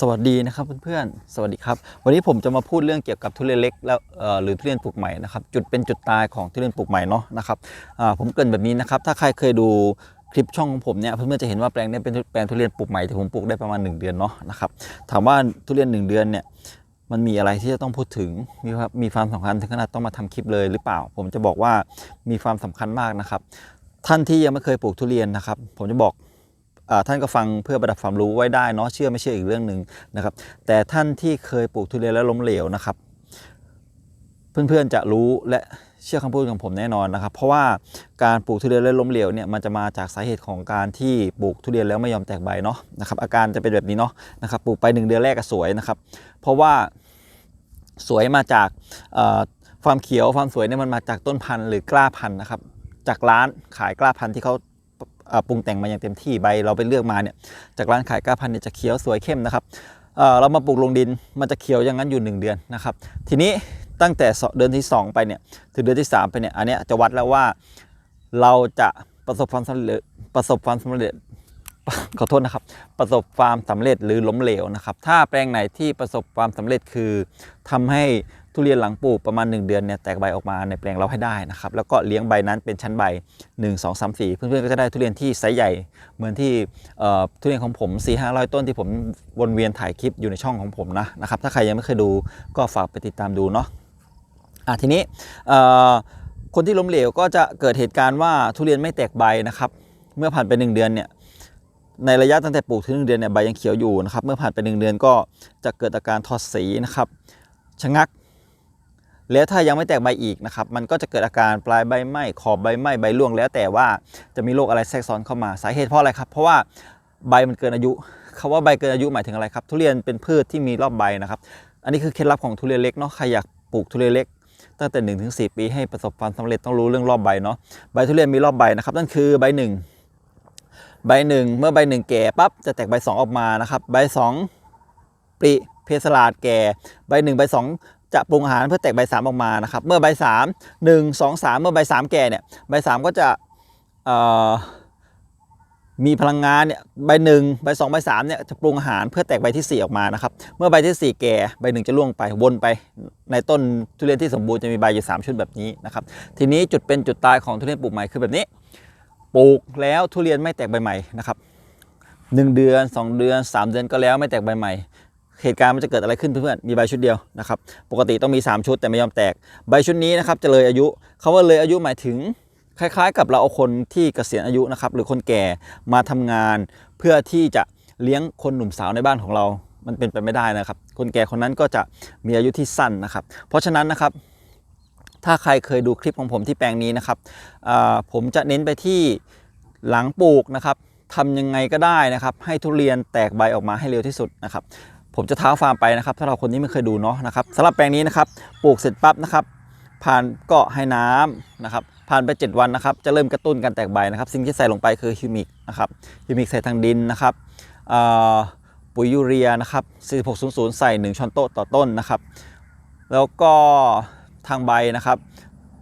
สวัสดีนะครับเพื่อนๆ สวัสดีครับ วันนี้ผมจะมาพูดเรื่องเกี่ยวกับทุเรียนเล็กแล้วหรือทุเรียนปลูกใหม่นะครับ จุดเป็นจุดตายของทุเรียนปลูกใหม่เนาะนะครับผมเกินแบบนี้นะครับ ถ้าใครเคยดูคลิปช่องของผมเนี่ยเพื่อนๆจะเห็นว่าแปลงเนี้เป็นแปลงทุเรียนปลูกใหม่ที่ผมปลูกได้ประมาณ 1 เดือนเนาะนะครับ ถามว่าทุเรียน 1 เดือนเนี่ยมันมีอะไรที่จะต้องพูดถึง มีความมีความสำคัญถึงขนาดต้องมาทำคลิปเลยหรือเปล่า ผมจะบอกว่ามีความสำคัญมากนะครับ ท่านที่ยังไม่เคยปลูกทุเรียนนะครับ ผมจะบอก ท่านก็ฟังเพื่อประดับความรู้ไว้ได้เนาะเชื่อไม่เชื่ออีกเรื่องหนึ่งนะครับ แต่ท่านที่เคยปลูกทุเรียนแล้วล้มเหลวนะครับ เพื่อนๆจะรู้และเชื่อคำพูดของผมแน่นอนนะครับ เพราะว่าการปลูกทุเรียนแล้วล้มเหลวเนี่ยมันจะมาจากสาเหตุของการที่ปลูกทุเรียนแล้วไม่ยอมแตกใบเนาะนะครับอาการจะเป็นแบบนี้เนาะนะครับปลูกไปหนึ่งเดือนแรกก็สวยนะครับ เพราะว่าสวยมาจากความเขียวความสวยเนี่ยมันมาจากต้นพันธุ์หรือกล้าพันธุ์นะครับ จากร้านขายกล้าพันธุ์ที่เขา ปรุงแต่งมาอย่างเต็มที่ใบเราไปเลือกมาเนี่ยจากร้านขายกล้าพันธุ์เนี่ยจะเขียวสวยเข้มนะครับเเรามาปลูกลงดินมันจะเขียวอย่างนั้นอยู่ 1 เดือนนะครับ ทีนี้ตั้งแต่เดือนที่ 2 ไปเนี่ยถึงเดือนที่ 3 ไปเนี่ยอันเนี้ยจะวัดแล้วว่าเราจะประสบความสำเร็จประสบความสำเร็จขอโทษนะครับ ประสบความสำเร็จหรือล้มเหลวนะครับ ถ้าแปลงไหนที่ประสบความสำเร็จคือทำให้ ทุเรียนหลังปลูกประมาณ 1 เดือนเนี่ยแตกใบออกมาในแปลงเราให้ได้นะครับแล้วก็เลี้ยงใบนั้นเป็นชั้นใบ 1 2 3 4 เพื่อนๆก็จะได้ทุเรียนที่ไซส์ใหญ่เหมือนที่ทุเรียนของผม 4 5 0 0 ต้นที่ผมวนเวียนถ่ายคลิปอยู่ในช่องของผมนะนะครับถ้าใครยังไม่เคยดูก็ฝากไปติดตามดูเนาะอะทีนี้คนที่ล้มเหลวก็จะเกิดเหตุการณ์ว่าทุเรียนไม่แตกใบนะครับเมื่อผ่านไป 1 เดือนเนี่ยในระยะตั้งแต่ปลูกถึงหนึ่งเดือนเนี่ยใบยังเขียวอยู่นะครับเมื่อผ่านไปหนึ่งเดือนก็จะเกิดอาการทอดสีนะครับชะงัก แล้วถ้ายังไม่แตกใบอีกนะครับมันก็จะเกิดอาการปลายใบไหม้ขอบใบไหม้ใบร่วงแล้วแต่ว่าจะมีโรคอะไรแทรกซ้อนเข้ามาสาเหตุเพราะอะไรครับ เพราะว่าใบมันเกินอายุคาว่าใบเกินอายุหมายถึงอะไรครับ ทุเรียนเป็นพืชที่มีรอบใบนะครับ อันนี้คือเคล็ดลับของทุเรียนเล็กเนาะใครอยากปลูกทุเรียนเล็กตั้งแต่1นถึงสปีให้ประสบความสำเร็จต้องรู้เรื่องรอบใบเนาะใบทุเรียนมีรอบใบนะครับ นั่นคือใบหนึ่งใบหนึ่งเมื่อใบหนึ่งแก่ปั๊บจะแตกใบสองออกมานะครับ ใบสองปริเพสลาดแก่ ใบหนึ่งใบสอง จะปรุงอาหารเพื่อแตกใบสามออกมานะครับ เมื่อใบสามหนึ่งสองสามเมื่อใบสามแก่เนี่ยใบสามก็จะมีพลังงานเนี่ยใบหนึ่งใบสองใบสามเนี่ยจะปรุงอาหารเพื่อแตกใบที่สี่ออกมานะครับ เมื่อใบที่สี่แก่ใบหนึ่งจะร่วงไปวนไป ในต้นทุเรียนที่สมบูรณ์จะมีใบอยู่สามชุดแบบนี้นะครับ ทีนี้จุดเป็นจุดตายของทุเรียนปลูกใหม่คือแบบนี้ ปลูกแล้วทุเรียนไม่แตกใบใหม่นะครับหนึ่งเดือน 2 เดือน 3 เดือนก็แล้วไม่แตกใบใหม่ เหตุการณ์มันจะเกิดอะไรขึ้นเพื่อนๆ มีใบชุดเดียวนะครับ ปกติต้องมี 3 ชุดแต่ไม่ยอมแตก ใบชุดนี้นะครับจะเลยอายุคาว่าเลยอายุหมายถึงคล้ายๆ กับเราเอาคนที่เกษียณอายุนะครับหรือคนแก่มาทำงาน เพื่อที่จะเลี้ยงคนหนุ่มสาวในบ้านของเรา มันเป็นไปไม่ได้นะครับ คนแก่คนนั้นก็จะมีอายุที่สั้นนะครับ เพราะฉะนั้นนะครับ ถ้าใครเคยดูคลิปของผมที่แปลงนี้นะครับผมจะเน้นไปที่หลังปลูกนะครับทำยังไงก็ได้นะครับ ให้ทุเรียนแตกใบออกมาให้เร็วที่สุดนะครับ ผมจะเท้าฟาร์มไปนะครับถ้าเราคนที่ไม่เคยดูเนาะนะครับสำหรับแปลงนี้นะครับปลูกเสร็จปั๊บนะครับ ผ่านก็ให้น้ำนะครับ ผ่านไป 7 วันนะครับ จะเริ่มกระตุ้นการแตกใบนะครับ สิ่งที่ใส่ลงไปคือฮิวมิกนะครับฮิวมิกใส่ทางดินนะครับปุ๋ยยูเรียนะครับ 4600 ใส่ 1ช้อนโต๊ะต่อต้นนะครับ แล้วก็ทางใบนะครับ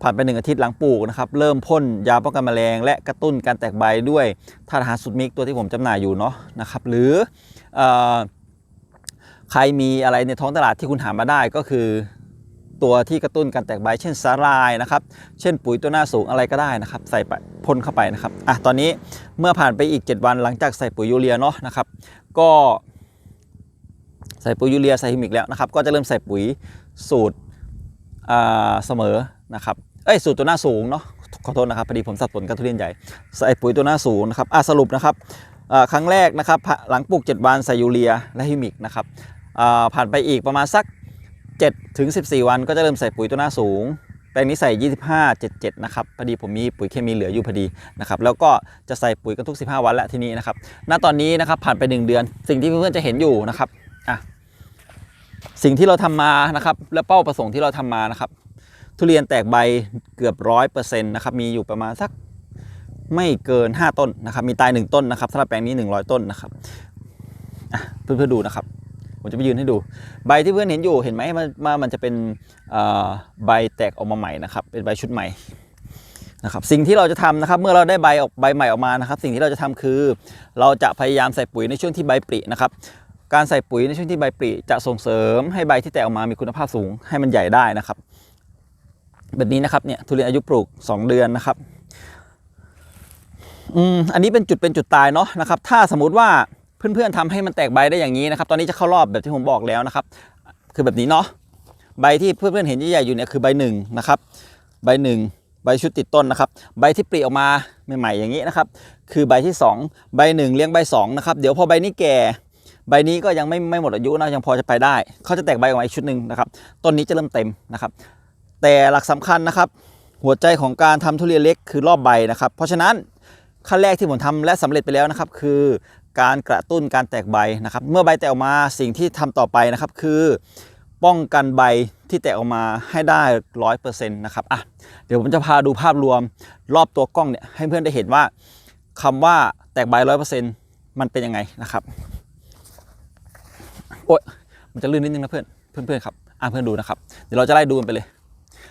ผ่านไปหนึ่งอาทิตย์หลังปลูกนะครับ เริ่มพ่นยาป้องกันแมลง และกระตุ้นการแตกใบด้วยธาตุอาหารสุดมิกตัวที่ผมจำหน่ายอยู่เนาะนะครับ หรืออ ใครมีอะไรในท้องตลาดที่คุณหามาได้ก็คือ ตัวที่กระตุ้นการแตกใบ เช่นสาลายนะครับ เช่นปุ๋ยตัวหน้าสูงอะไรก็ได้นะครับ ใส่ไปพ่นเข้าไปนะครับอะตอนนี้เมื่อผ่านไปอีก 7 วันหลังจากใส่ปุ๋ยยูเรียเนาะนะครับ ก็ใส่ปุ๋ยยูเรียใส่ฮิมิกแล้วนะครับ ก็จะเริ่มใส่ปุ๋ยสูตรอ่าเสมอนะครับเอ้ยสูตรตัวหน้าสูงเนาะขอโทษนะครับพอดีผมสับสนกับทุเรียนใหญ่ใส่ปุ๋ยตัวหน้าสูงนะครับอะสรุปนะครับอ่าครั้งแรกนะครับหลังปลูก 7 วันใส่ยูเรียและฮิมิกนะครับ ผ่านไปอีกประมาณสัก 7 ถึง 14 วันก็จะเริ่มใส่ปุ๋ยตัวหน้าสูง แปลงนี้ใส่ 25 77 นะครับ พอดีผมมีปุ๋ยเคมีเหลืออยู่พอดีนะครับ แล้วก็จะใส่ปุ๋ยกันทุก 15 วันแล้วทีนี้นะครับ ณ ตอนนี้นะครับผ่านไป 1 เดือน สิ่งที่เพื่อนๆจะเห็นอยู่นะครับ อะ สิ่งที่เราทำมานะครับ และเป้าประสงค์ที่เราทำมานะครับ ทุเรียนแตกใบเกือบร้อยเปอร์เซ็นต์นะครับ มีอยู่ประมาณสักไม่เกิน 5 ต้นนะครับ มีตาย 1 ต้นนะครับสำหรับแปลงนี้ 100 ต้นนะครับเพื่อนๆดูนะครับ ผมจะไปยืนให้ดู ใบที่เพื่อนเห็นอยู่เห็นไหมมันมันจะเป็นใบแตกออกมาใหม่นะครับเป็นใบชุดใหม่นะครับสิ่งที่เราจะทำนะครับเมื่อเราได้ใบออกใบใหม่ออกมานะครับ สิ่งที่เราจะทำคือ เราจะพยายามใส่ปุ๋ยในช่วงที่ใบปรินะครับการใส่ปุ๋ยในช่วงที่ใบปริจะส่งเสริมให้ใบที่แตกออกมามีคุณภาพสูงให้มันใหญ่ได้นะครับ แบบนี้นะครับเนี่ยทุเรียนอายุปลูก 2 เดือนนะครับอืมอันนี้เป็นจุดเป็นจุดตายเนาะนะครับ ถ้าสมมุติว่า เพื่อนๆทำให้มันแตกใบได้อย่างนี้นะครับ ตอนนี้จะเข้ารอบแบบที่ผมบอกแล้วนะครับ คือแบบนี้เนาะ ใบที่เพื่อนๆเห็นใหญ่ๆอยู่เนี่ยคือใบหนึ่งนะครับ ใบหนึ่งใบชุดติดต้นนะครับ ใบที่ปลีออกมาใหม่ๆอย่างนี้นะครับ คือใบที่สองใบหนึ่งเลี้ยงใบสองนะครับ เดี๋ยวพอใบนี้แก่ ใบนี้ก็ยังไม่ไม่หมดอายุนะยังพอจะไปได้ เขาจะแตกใบออกมาอีกชุดหนึ่งนะครับ ต้นนี้จะเริ่มเต็มนะครับ แต่หลักสำคัญนะครับ หัวใจของการทำทุเรียนเล็กคือรอบใบนะครับ เพราะฉะนั้นขั้นแรกที่ผมทำและสำเร็จไปแล้วนะครับ คือ การกระตุ้นการแตกใบนะครับ เมื่อใบแตกออกมาสิ่งที่ทำต่อไปนะครับ คือป้องกันใบที่แตกออกมาให้ได้ร้อยเปอร์เซ็นต์นะครับอะเดี๋ยวผมจะพาดูภาพรวมรอบตัวกล้องเนี่ยให้เพื่อนได้เห็นว่าคำว่าแตกใบร้อยเปอร์เซ็นต์มันเป็นยังไงนะครับโอ๊ยมันจะลื่นนิดนึงนะเพื่อนเพื่อนๆครับอะเพื่อนดูนะครับ เดี๋ยวเราจะไล่ดูกันไปเลย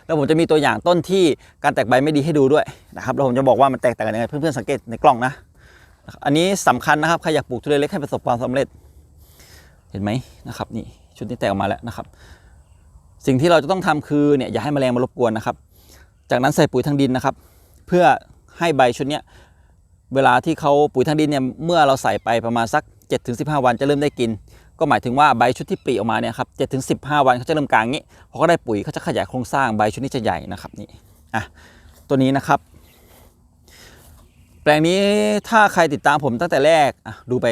แล้วผมจะมีตัวอย่างต้นที่การแตกใบไม่ดีให้ดูด้วยนะครับแล้วผมจะบอกว่ามันแตกต่างกันยังไงเพื่อนๆสังเกตในกล้องนะ อันนี้สำคัญนะครับใครอยากปลูกทุเรียนเล็กให้ประสบความสำเร็จ เห็นไหมนะครับนี่ชุดนี้แตกออกมาแล้วนะครับ สิ่งที่เราจะต้องทำคือเนี่ยอย่าให้แมลงมารบกวนนะครับ จากนั้นใส่ปุ๋ยทางดินนะครับ เพื่อให้ใบชุดเนี้ยเวลาที่เขาปุ๋ยทางดินเนี่ยเมื่อเราใส่ไปประมาณสัก 7-15 วันจะเริ่มได้กิน ก็หมายถึงว่าใบชุดที่ปลีออกมาเนี่ยครับ7-15วันเขาจะเริ่มกลางงี้พอเขาได้ปุ๋ยเขาจะขยายโครงสร้างใบชุดนี้จะใหญ่นะครับนี่อะตัวนี้นะครับ แปลงนี้ถ้าใครติดตามผมตั้งแต่แรกดูไป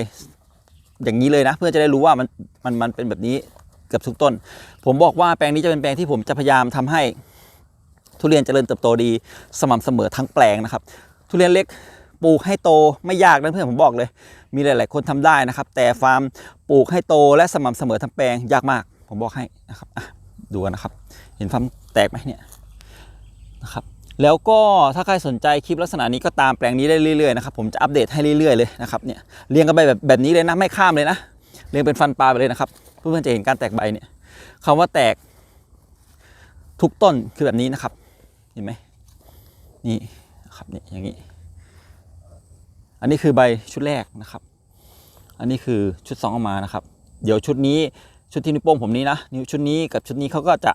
อย่างนี้เลยนะ เพื่อจะได้รู้ว่ามันมันมันเป็นแบบนี้เกือบทุกต้น ผมบอกว่าแปลงนี้จะเป็นแปลงที่ผมจะพยายามทำให้ทุเรียนเจริญเติบโตดี สม่ำเสมอทั้งแปลงนะครับ ทุเรียนเล็กปลูกให้โตไม่ยากนะเพื่อนผมบอกเลย มีหลาย ๆ คนทำได้นะครับ แต่ฟาร์มปลูกให้โตและสม่ำเสมอทั้งแปลงยากมาก ผมบอกให้นะครับดูนะครับ เห็นฟาร์มแตกไหมเนี่ยนะครับ แล้วก็ถ้าใครสนใจคลิปลักษณะนี้ก็ตามแปลงนี้ได้เรื่อยๆนะครับผมจะอัปเดตให้เรื่อยๆเลยนะครับเนี่ยเรียงกันไปแบบแบบนี้เลยนะไม่ข้ามเลยนะเรียงเป็นฟันปลาไปเลยนะครับเพื่อนๆจะเห็นการแตกใบเนี่ยคำว่าแตกทุกต้นคือแบบนี้นะครับเห็นไหมนี่นะครับนี่อย่างนี้ อันนี้คือใบชุดแรกนะครับ อันนี้คือชุดสองอกมานะครับ เดี๋ยวชุดนี้ชุดที่นิ้วโป้งผมนี้นะนิ้วชุดนี้กับชุดนี้เขาก็จะ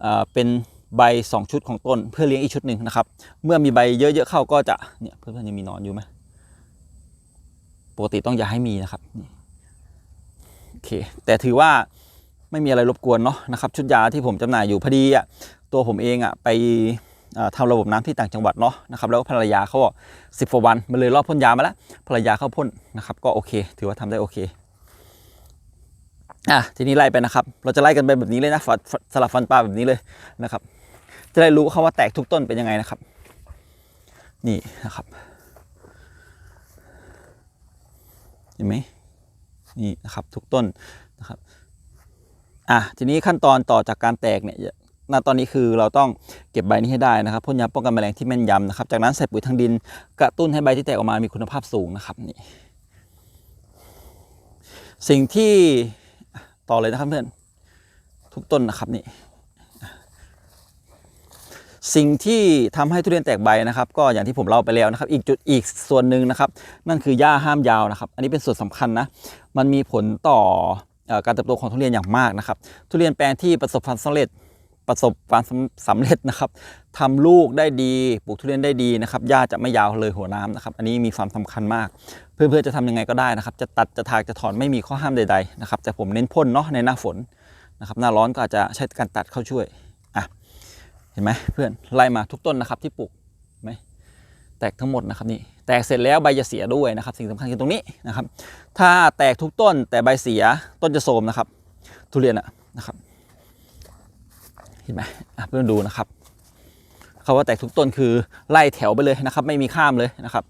เเป็น ใบสองชุดของต้นเพื่อเลี้ยงอีกชุดหนึ่งนะครับ เมื่อมีใบเยอะๆเข้าก็จะเนี่ยเพื่อนๆยังมีนอนอยู่ไหมปกติต้องอย่าให้มีนะครับโอเคแต่ถือว่าไม่มีอะไรรบกวนเนาะนะครับ ชุดยาที่ผมจำหน่ายอยู่พอดีอะตัวผมเองอะไปเอ่อทำระบบน้ำที่ต่างจังหวัดเนาะนะครับแล้วก็ภรรยาเขาบอกสิบกว่าวันมันเลยรอบพ่นยามาแล้วภรรยาเขาพ่นนะครับก็โอเค ถือว่าทำได้โอเคอะทีนี้ไล่ไปนะครับ เราจะไล่กันไปแบบนี้เลยนะสลับฟันปลาแบบนี้เลยนะครับ จะได้รู้เขาว่าแตกทุกต้นเป็นยังไงนะครับ นี่นะครับเห็นไหมนี่นะครับทุกต้นนะครับอะทีนี้ขั้นตอนต่อจากการแตกเนี่ยณตอนนี้คือเราต้องเก็บใบนี้ให้ได้นะครับพ่นยาป้องกันแมลงที่แม่นยำนะครับ จากนั้นใส่ปุ๋ยทางดินกระตุ้นให้ใบที่แตกออกมามีคุณภาพสูงนะครับนี่สิ่งที่ต่อเลยนะครับเพื่อนทุกต้นนะครับนี่ สิ่งที่ทำให้ทุเรียนแตกใบนะครับ ก็อย่างที่ผมเล่าไปแล้วนะครับ อีกจุดอีกส่วนหนึ่งนะครับ นั่นคือหญ้าห้ามยาวนะครับ อันนี้เป็นส่วนสำคัญนะ มันมีผลต่อการเติบโตของทุเรียนอย่างมากนะครับ ทุเรียนแปลงที่ประสบความสำเร็จประสบความสำสำเร็จนะครับทำลูกได้ดีปลูกทุเรียนได้ดีนะครับหญ้าจะไม่ยาวเลยหัวน้ำนะครับ อันนี้มีความสำคัญมาก เพื่อนๆจะทำยังไงก็ได้นะครับ จะตัดจะถากจะถอนไม่มีข้อห้ามใดๆนะครับแต่ผมเน้นพ่นเนาะในหน้าฝนนะครับหน้าร้อนก็อาจจะใช้การตัดเข้าช่วย เห็นไหมเพื่อนไล่มาทุกต้นนะครับที่ปลูกไหมแตกทั้งหมดนะครับนี่แตกเสร็จแล้วใบจะเสียด้วยนะครับ สิ่งสำคัญคือตรงนี้นะครับ ถ้าแตกทุกต้นแต่ใบเสียต้นจะโทมนะครับ ทุเรียนอะนะครับเห็นไหมเพื่อนดูนะครับคาว่าแตกทุกต้นคือไล่แถวไปเลยนะครับ ไม่มีข้ามเลยนะครับ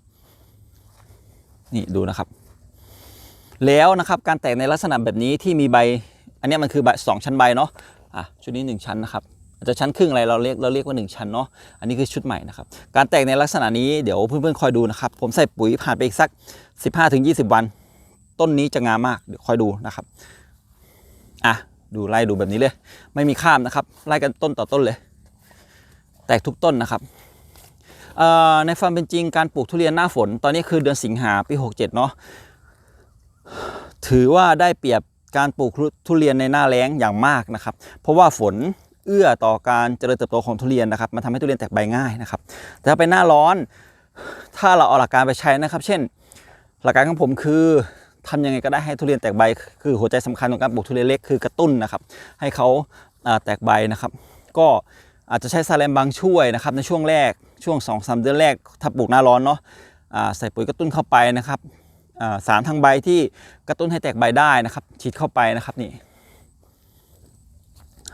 นี่ดูนะครับ แล้วนะครับการแตกในลักษณะแบบนี้ที่มีใบ อันนี้มันคือใบสองชั้นใบเนาะอะชุดนี้หนึ่งชั้นนะครับ อาจจะชั้นครึ่งอะไรเราเรียกเราเรียกว่า 1 ชั้นเนาะอันนี้คือชุดใหม่นะครับการแตกในลักษณะนี้เดี๋ยวเพื่อนๆคอยดูนะครับ ผมใส่ปุ๋ยผ่านไปอีกสัก 15-20 วัน ต้นนี้จะงามมากเดี๋ยวคอยดูนะครับอะดูไล่ดูแบบนี้เลย ไม่มีข้ามนะครับไล่กันต้นต่อต้นเลย แตกทุกต้นนะครับในความเป็นจริงการปลูกทุเรียนหน้าฝน ตอนนี้คือเดือนสิงหาปี 67 เนาะถือว่าได้เปรียบการปลูกทุเรียนในหน้าแล้งอย่างมากนะครับ เพราะว่าฝน เอื้อต่อการเจริญเติบโตของทุเรียนนะครับมันทำให้ทุเรียนแตกใบง่ายนะครับแต่ถ้าเป็นหน้าร้อน ถ้าเราเอาหลักการไปใช้นะครับ เช่น หลักการของผมคือทำยังไงก็ได้ให้ทุเรียนแตกใบ คือหัวใจสำคัญของการปลูกทุเรียนเล็กคือกระตุ้นนะครับ ให้เขาแตกใบนะครับ ก็อาจจะใช้ซาเลมบางช่วยนะครับในช่วงแรกช่วง2อสเดือนแรกถ้าปลูกหน้าร้อนเนาะใส่ปุ๋ยกระตุ้นเข้าไปนะครับสารทางใบที่กระตุ้นให้แตกใบได้นะครับฉีดเข้าไปนะครับนี่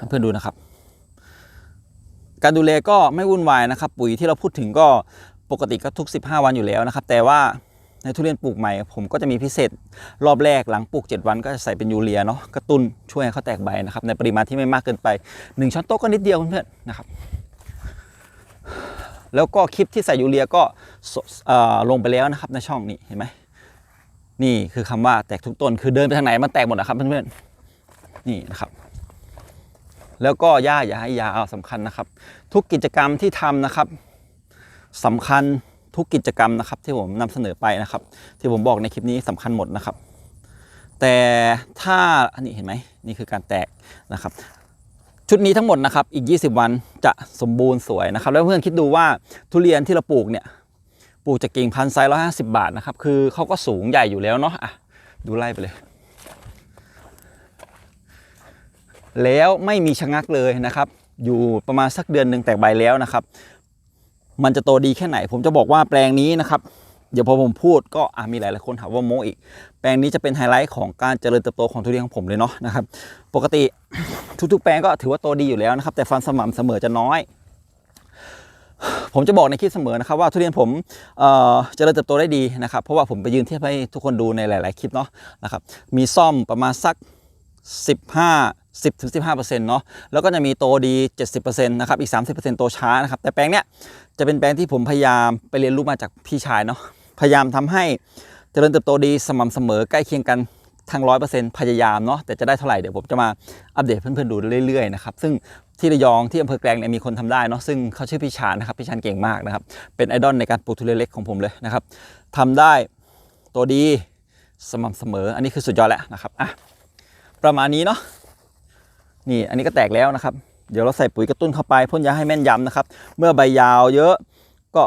เพื่อนดูนะครับ การดูแลก็ไม่วุ่นวายนะครับ ปุ๋ยที่เราพูดถึงก็ปกติก็ทุก 15 วันอยู่แล้วนะครับ แต่ว่าในทุเรียนปลูกใหม่ ผมก็จะมีพิเศษรอบแรกหลังปลูก 7 วันก็จะใส่เป็นยูเรียเนาะกระตุ้นช่วยให้เขาแตกใบนะครับ ในปริมาณที่ไม่มากเกินไป 1 ช้อนโต๊ะก็นิดเดียวเพื่อนๆนะครับ แล้วก็คลิปที่ใส่ยูเรียก็เอ่อลงไปแล้วนะครับในช่องนี้เห็นไหมนี่คือคำว่าแตกทุกต้นคือเดินไปทางไหนมันแตกหมดนะครับเพื่อนๆนี่นะครับ แล้วก็หญ้าอย่าให้ยาวสำคัญนะครับ ทุกกิจกรรมที่ทำนะครับสำคัญทุกกิจกรรมนะครับ ที่ผมนำเสนอไปนะครับ ที่ผมบอกในคลิปนี้สำคัญหมดนะครับ แต่ถ้าอันนี้เห็นไหมนี่คือการแตกนะครับชุดนี้ทั้งหมดนะครับ อีก 20 วันจะสมบูรณ์สวยนะครับ แล้วเพื่อนคิดดูว่าทุเรียนที่เราปลูกเนี่ย ปลูกจากกิ่งพันธุ์ไซส์ร้อยห้าสิบาทนะครับ คือเขาก็สูงใหญ่อยู่แล้วเนาะ อะ ดูไล่ไปเลย แล้วไม่มีชะงักเลยนะครับ อยู่ประมาณสักเดือนหนึ่งแตกใบแล้วนะครับ มันจะโตดีแค่ไหน ผมจะบอกว่าแปลงนี้นะครับ เดี๋ยวพอผมพูดก็อะมีหลายคนหามว่าโมอีก แปลงนี้จะเป็นไฮไลท์ของการเจริญเติบโตของทุเรียนของผมเลยเนาะนะครับ ปกติทุกๆ แปลงก็ถือว่าโตดีอยู่แล้วนะครับ แต่ฟันสม่ำเสมอจะน้อยผมจะบอกในคลิปเสมอนะครับว่าทุเรียนผมเอ่อเจริญเติบโตได้ดีนะครับเพราะว่าผมไปยืนเทียบให้ทุกคนดูในหลาย ๆ คลิปเนาะนะครับมีซ่อมประมาณสัก 15 10ถึง15%เนาะแล้วก็จะมีโตดี 70%นะครับอีก 30%โตช้านะครับแต่แปลงเนี้ยจะเป็นแปลงที่ผมพยายามไปเรียนรู้มาจากพี่ชายเนาะพยายามทำให้เจริญเติบโตดีสม่ำเสมอใกล้เคียงกันทั้งร้อยเปอร์เซ็นต์พยายามเนาะแต่จะได้เท่าไหร่เดี๋ยวผมจะมาอัปเดตเพื่อนๆดูเรื่อยๆนะครับซึ่งที่ระยองที่อำเภอแกลงเนี่ยมีคนทำได้เนาะซึ่งเขาชื่อพี่ชานนะครับพี่ชานเก่งมากนะครับเป็นไอดอลในการปลูกทุเรียนเล็กของผมเลยนะครับทำได้ตัวดีสม่ำเสมอ อันนี้คือสุดยอดแล้วนะครับอะประมาณนี้เนาะ นี่อันนี้ก็แตกแล้วนะครับ เดี๋ยวเราใส่ปุ๋ยกระตุ้นเข้าไปพ่นยาให้แม่นยำนะครับ เมื่อใบยาวเยอะก็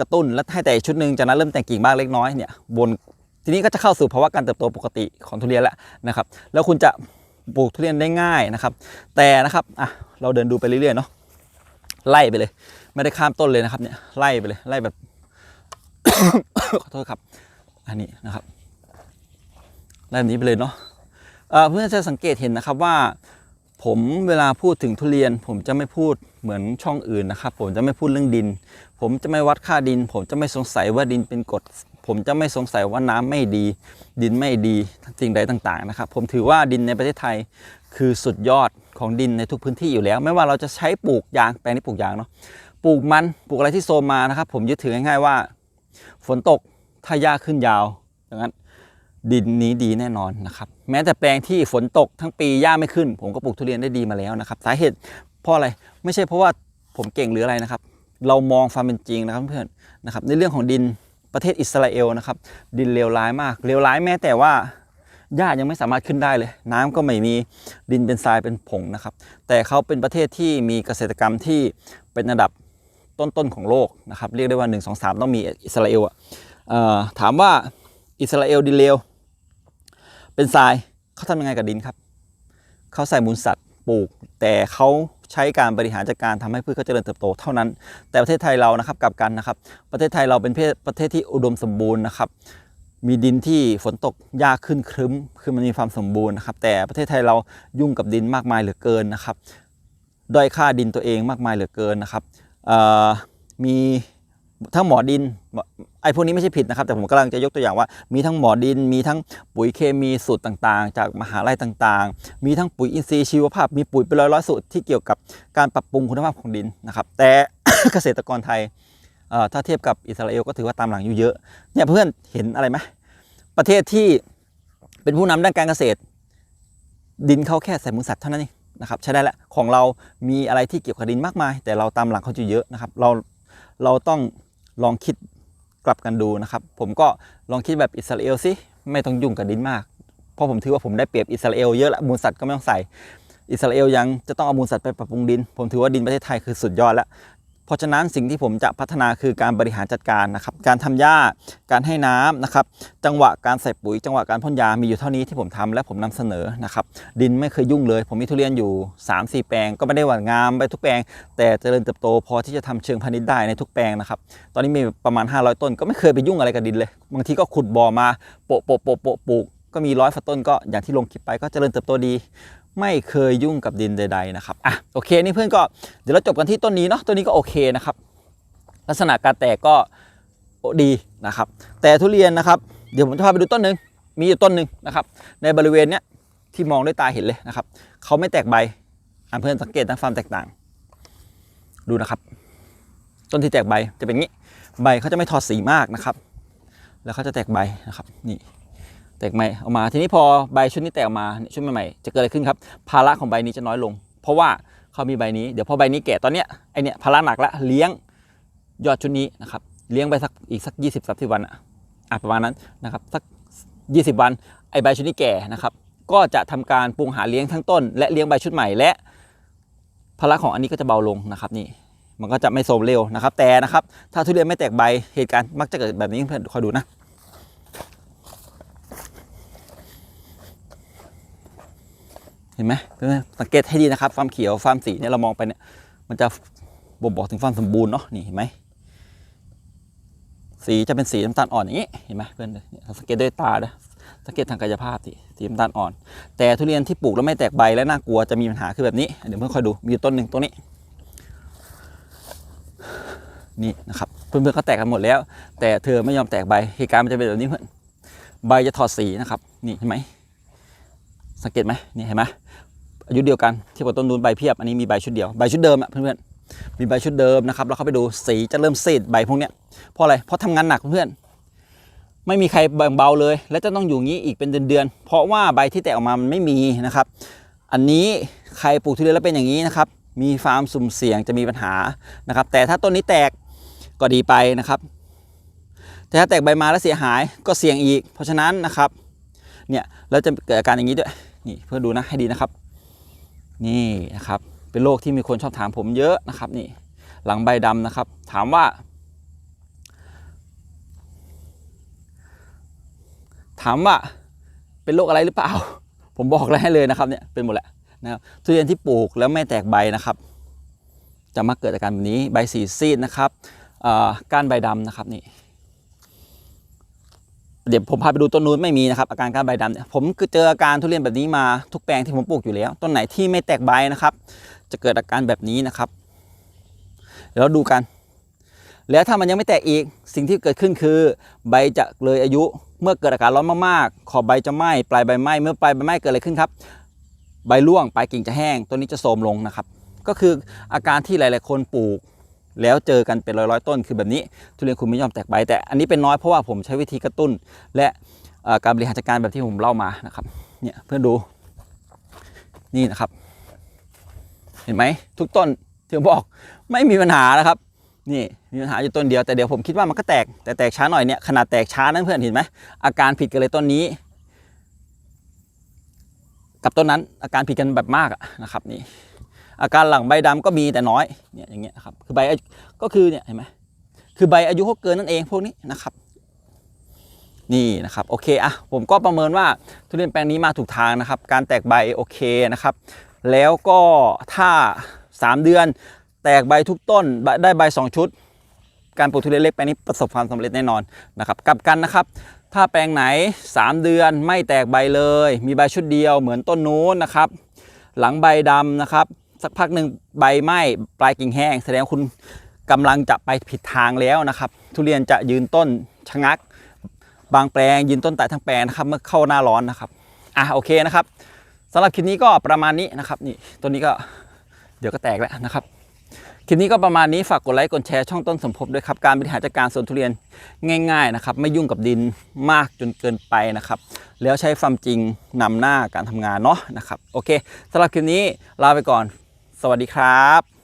กระตุ้นแล้วให้แต่อีกชุดหนึ่งจากนั้นเริ่มแต่งกิ่งบ้างเล็กน้อยเนี่ยบนทีนี้ก็จะเข้าสู่ภาวะการเติบโตปกติของทุเรียนแล้วนะครับ แล้วคุณจะปลูกทุเรียนได้ง่ายนะครับ แต่นะครับอะเราเดินดูไปเรื่อยๆเนาะไล่ไปเลย ไม่ได้ข้ามต้นเลยนะครับเนี่ยไล่ไปเลยไล่แบบขอโทษครับ อันนี้นะครับไล่แบบนี้ไปเลยเนาะเอ่อเพื่อนจะสังเกตเห็นนะครับว่า ผมเวลาพูดถึงทุเรียน ผมจะไม่พูดเหมือนช่องอื่นนะครับผมจะไม่พูดเรื่องดิน ผมจะไม่วัดค่าดิน ผมจะไม่สงสัยว่าดินเป็นกรดผมจะไม่สงสัยว่าน้ำไม่ดี ดินไม่ดีสิ่งใดต่างๆนะครับ ผมถือว่าดินในประเทศไทยคือสุดยอดของดินในทุกพื้นที่อยู่แล้ว ไม่ว่าเราจะใช้ปลูกยางแปลงนี้ปลูกยางเนาะปลูกมันปลูกอะไรที่โซมมานะครับ ผมยึดถือง่ายๆว่า ฝนตกถ้าหญ้าขึ้นยาวอย่างนั้น ดินนี้ดีแน่นอนนะครับ แม้แต่แปลงที่ฝนตกทั้งปีหญ้าไม่ขึ้น ผมก็ปลูกทุเรียนได้ดีมาแล้วนะครับ สาเหตุเพราะอะไรไม่ใช่เพราะว่าผมเก่งหรืออะไรนะครับ เรามองความเป็นจริงนะครับเพื่อนนะครับ ในเรื่องของดินประเทศอิสราเอลนะครับ ดินเลวร้ายมากเลวร้ายแม้แต่ว่าหญ้ายังไม่สามารถขึ้นได้เลย น้ำก็ไม่มีดินเป็นทรายเป็นผงนะครับ แต่เขาเป็นประเทศที่มีเกษตรกรรมที่เป็นระดับต้นๆของโลกนะครับ เรียกได้ว่า 1 2 3 ต้องมีอิสราเอลอะถามว่าอิสราเอลดินเลว เป็นทรายเขาทำยังไงกับดินครับ เขาใส่มูลสัตว์ปลูก แต่เขาใช้การบริหารจัดการทำให้พืชเขาเจริญเติบโตเท่านั้น แต่ประเทศไทยเรานะครับกลับกันนะครับ ประเทศไทยเราเป็นประเทศเทศที่อุดมสมบูรณ์นะครับ มีดินที่ฝนตกยากขึ้นครึ้ม คือมันมีความสมบูรณ์นะครับ แต่ประเทศไทยเรายุ่งกับดินมากมายเหลือเกินนะครับ ด้อยค่าดินตัวเองมากมายเหลือเกินนะครับมี ทั้งหมอดินไอ้พวกนี้ไม่ใช่ผิดนะครับ แต่ผมกำลังจะยกตัวอย่างว่า มีทั้งหมอดิน มีทั้งปุ๋ยเคมีสูตรต่างๆ จากมหาลัยต่างๆ มีทั้งปุ๋ยอินทรีย์ชีวภาพ มีปุ๋ยเป็นร้อยๆสูตรที่เกี่ยวกับการปรับปรุงคุณภาพของดินนะครับ แต่เกษตรกรไทยถ้าเทียบกับอิสราเอลก็ถือว่าตามหลังอยู่เยอะเนี่ยเพื่อนเห็นอะไรไหมประเทศที่เป็นผู้นำด้านการเกษตร ดินเขาแค่ใส่มูลสัตว์เท่านั้นเองนะครับใช้ได้แล้วของเรามีอะไรที่เกี่ยวกับดินมากมาย แต่เราตามหลังเขาอยู่เยอะนะครับเราเราต้อง ลองคิดกลับกันดูนะครับ ผมก็ลองคิดแบบอิสราเอลสิไม่ต้องยุ่งกับดินมาก เพราะผมถือว่าผมได้เปรียบอิสราเอลเยอะละมูลสัตว์ก็ไม่ต้องใส่ อิสราเอลยังจะต้องเอามูลสัตว์ไปปรับปรุงดิน ผมถือว่าดินประเทศไทยคือสุดยอดแล้ว เพราะฉะนั้นสิ่งที่ผมจะพัฒนาคือการบริหารจัดการนะครับ การทำหญ้า การให้น้ำนะครับ จังหวะการใส่ปุ๋ย จังหวะการพ่นยา มีอยู่เท่านี้ที่ผมทำและผมนำเสนอนะครับ ดินไม่เคยยุ่งเลย ผมมีทุเรียนอยู่ 3-4 แปลง ก็ไม่ได้หวานงามไปทุกแปลง แต่เจริญเติบโตพอที่จะทำเชิงพาณิชย์ได้ในทุกแปลงนะครับ ตอนนี้มีประมาณ 500 ต้น ก็ไม่เคยไปยุ่งอะไรกับดินเลย บางทีก็ขุดบ่อมาโปะโปะโปะโปะปลูกก็มีร้อยฝักต้นก็อย่างที่ลงคลิปไปก็เจริญเติบโตดี ไม่เคยยุ่งกับดินใด ๆนะครับอะโอเคนี่เพื่อนก็เดี๋ยวเราจบกันที่ต้นนี้เนาะต้นนี้ก็โอเคนะครับ ลักษณะการแตกก็ดีนะครับ แต่ทุเรียนนะครับ เดี๋ยวผมจะพาไปดูต้นหนึ่งมีอยู่ต้นหนึ่งนะครับ ในบริเวณเนี้ยที่มองด้วยตาเห็นเลยนะครับเขาไม่แตกใบอะเพื่อนสังเกตทางความแตกต่าง ดูนะครับ ต้นที่แตกใบจะเป็นงี้ ใบเขาจะไม่ทอดสีมากนะครับ แล้วเขาจะแตกใบนะครับนี่ แตกใหม่ออกมา ทีนี้พอใบชุดนี้แตกออกมาชุดใหม่ๆจะเกิดอะไรขึ้นครับ ภาระของใบนี้จะน้อยลง เพราะว่าเขามีใบนี้ เดี๋ยวพอใบนี้แก่ตอนเนี้ยไอเนี้ยภาระหนักละเลี้ยงยอดชุดนี้นะครับเลี้ยงไปสักอีกสัก 20 30 วันอะอะประมาณนั้นนะครับสัก 20 วันไอใบชุดนี้แก่นะครับก็จะทำการปรุงหาเลี้ยงทั้งต้น และเลี้ยงใบชุดใหม่และภาระของอันนี้ก็จะเบาลงนะครับนี่มันก็จะไม่โทรมเร็วนะครับ แต่นะครับถ้าทุเรียนไม่แตกใบเหตุการณ์มักจะเกิดแบบนี้เพื่อนคอยดูนะ ห็นไหมเพื่อนสังเกตให้ดีนะครับความเขียวความสีเนี่ยเรามองไปเนี่ยมันจะบ่งบอกถึงความสมบูรณ์เนาะนี่เห็นไหมสีจะเป็นสีน้ำตาลอ่อนอย่างนี้เห็นไหมเพื่อนสังเกตด้วยตานะสังเกตทางกายภาพสิสีน้ำตาลอ่อน แต่ทุเรียนที่ปลูกแล้วไม่แตกใบและน่ากลัวจะมีปัญหาคือแบบนี้เดี๋ยวเพื่อนคอยดูมีต้นหนึ่งต้นนี้นี่นะครับเพื่อนๆก็แตกกันหมดแล้ว แต่เธอไม่ยอมแตกใบเหตุการณ์มันจะเป็นแบบนี้เพื่อนใบจะถอดสีนะครับนี่เห็นไหม สังเกตไหมนี่เห็นไหมอายุเดียวกันเทียบกับต้นนูนใบเพียบอันนี้มีใบชุดเดียวใบชุดเดิมอะเพื่อนๆมีใบชุดเดิมนะครับแล้วเข้าไปดูสีจะเริ่มซีดใบพวกเนี้ยเพราะอะไรเพราะทำงานหนักเพื่อนไม่มีใครแบ่งเบาเลย และจะต้องอยู่งี้อีกเป็นเดือนๆเพราะว่าใบที่แตกออกมามันไม่มีนะครับ อันนี้ใครปลูกทุเรียนแล้วเป็นอย่างนี้นะครับ มีฟาร์มสุ่มเสี่ยงจะมีปัญหานะครับ แต่ถ้าต้นนี้แตกก็ดีไปนะครับ แต่ถ้าแตกใบมาแล้วเสียหายก็เสี่ยงอีก เพราะฉะนั้นนะครับเนี่ยแล้วจะเกิดอาการอย่างนี้ด้วย นี่เพื่อดูนะให้ดีนะครับ นี่นะครับ เป็นโรคที่มีคนชอบถามผมเยอะนะครับ นี่หลังใบดำนะครับ ถามว่า ถามว่าเป็นโรคอะไรหรือเปล่า ผมบอกแล้วให้เลยนะครับเนี่ยเป็นหมดแหละนะครับทุเรียนที่ปลูกแล้วไม่แตกใบนะครับ จะมาเกิดอาการแบบนี้ใบสีซีดนะครับก้านใบดำนะครับนี่ เดี๋ยวผมพาไปดูต้นนู้นไม่มีนะครับอาการก้านใบดำเนี่ยผมคือเจออาการทุเรียนแบบนี้มาทุกแปลงที่ผมปลูกอยู่แล้ว ต้นไหนที่ไม่แตกใบนะครับ จะเกิดอาการแบบนี้นะครับเดี๋ยวเราดูกัน แล้วถ้ามันยังไม่แตกอีกสิ่งที่เกิดขึ้นคือ ใบจะเลยอายุเมื่อเกิดอาการร้อนมากๆ ขอบใบจะไหม้ปลายใบไหม้เมื่อปลายใบไหม้เกิดอะไรขึ้นครับ ใบร่วงปลายกิ่งจะแห้งต้นนี้จะโทรมลงนะครับ ก็คืออาการที่หลาย ๆ คนปลูก แล้วเจอกันเป็นร้อยๆต้นคือแบบนี้ทุเรียนคุณไม่ยอมแตกใบแต่อันนี้เป็นน้อยเพราะว่าผมใช้วิธีกระตุ้น และการบริหารจัดการแบบที่ผมเล่ามานะครับเนี่ยเพื่อนดูนี่นะครับ เห็นไหมทุกต้นที่ผมบอกไม่มีปัญหานะครับนี่มีปัญหาอยู่ต้นเดียวแต่เดี๋ยวผมคิดว่ามันก็แตกแต่แตกช้าหน่อยเนี่ยขนาดแตกช้านั้นเพื่อนเห็นไหมอาการผิดกันเลยต้นนี้ กับต้นนั้นอาการผิดกันแบบมากนะครับนี่ อาการหลังใบดำก็มีแต่น้อยเนี่ยอย่างเงี้ยครับคือใบก็คือเนี่ยเห็นไหมคือใบอายุเขาเกินนั่นเองพวกนี้นะครับ นี่นะครับโอเคอะผมก็ประเมินว่าทุเรียนแปลงนี้มาถูกทางนะครับ การแตกใบโอเคนะครับ แล้วก็ถ้า 3 เดือน แตกใบทุกต้นได้ใบ 2 ชุด การปลูกทุเรียนเล็กแปลงนี้ประสบความสำเร็จแน่นอนนะครับกลับกันนะครับถ้าแปลงไหน 3 เดือนไม่แตกใบเลย มีใบชุดเดียวเหมือนต้นนู้นนะครับ หลังใบดำนะครับ สักพักหนึ่งใบไหม้ปลายกิ่งแห้ง แสดงคุณกำลังจะไปผิดทางแล้วนะครับ ทุเรียนจะยืนต้นชะงัก บางแปลงยืนต้นตายทั้งแปลงนะครับเมื่อเข้าหน้าร้อนนะครับอะโอเคนะครับสำหรับคลิปนี้ก็ประมาณนี้นะครับนี่ต้นนี้ก็เดี๋ยวก็แตกแล้วนะครับคลิปนี้ก็ประมาณนี้ฝากกดไลค์กดแชร์ช่องต้นสมภพด้วยครับการบริหารจัดการสวนทุเรียนง่าย ๆนะครับ ไม่ยุ่งกับดินมากจนเกินไปนะครับ แล้วใช้ความจริงนำหน้าการทำงานเนาะนะครับโอเคสำหรับคลิปนี้ลาไปก่อน สวัสดีครับ